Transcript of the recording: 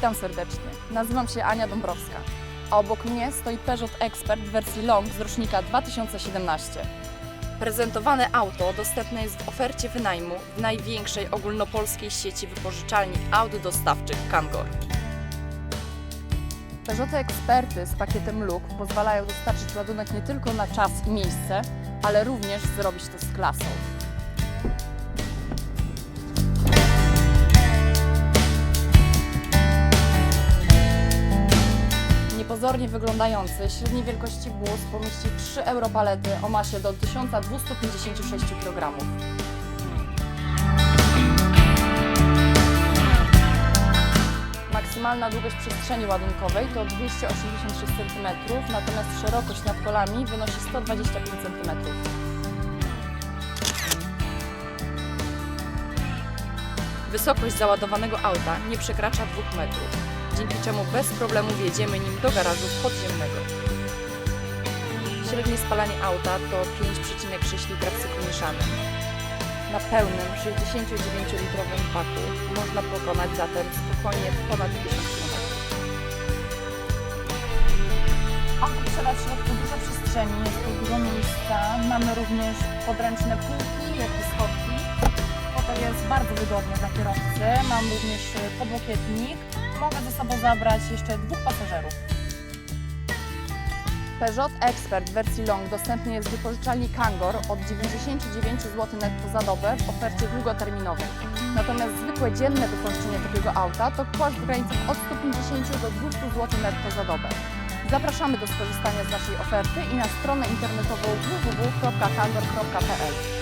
serdecznie. Nazywam się Ania Dąbrowska, a obok mnie stoi Peugeot Expert w wersji Long z rocznika 2017. Prezentowane auto dostępne jest w ofercie wynajmu w największej ogólnopolskiej sieci wypożyczalni aut dostawczych Kangor. Peugeoty Experty z pakietem Look pozwalają dostarczyć ładunek nie tylko na czas i miejsce, ale również zrobić to z klasą. Niepozornie wyglądający, średniej wielkości wóz pomieści 3 europalety o masie do 1256 kg. Maksymalna długość przestrzeni ładunkowej to 286 cm, natomiast szerokość nad kolami wynosi 125 cm. Wysokość załadowanego auta nie przekracza 2 metrów, dzięki czemu bez problemu wjedziemy nim do garażu podziemnego. Średnie spalanie auta to 5,6 litra w mieszanym. Na pełnym 69-litrowym paku można pokonać zatem spokojnie ponad 1000 km. Auto posiada w środku dużo przestrzeni, jest tu dużo miejsca. Mamy również podręczne półki, jak i schodki. Fotel jest bardzo wygodny dla kierowcy. Mam również y, podłokietnik. Mogę ze sobą zabrać jeszcze dwóch pasażerów. Peugeot Expert w wersji Long dostępny jest w wypożyczalni Kangor od 99 zł netto za dobę w ofercie długoterminowej. Natomiast zwykłe dzienne wypożyczenie takiego auta to koszt w granicach od 150 do 200 zł netto za dobę. Zapraszamy do skorzystania z naszej oferty i na stronę internetową www.kangor.pl.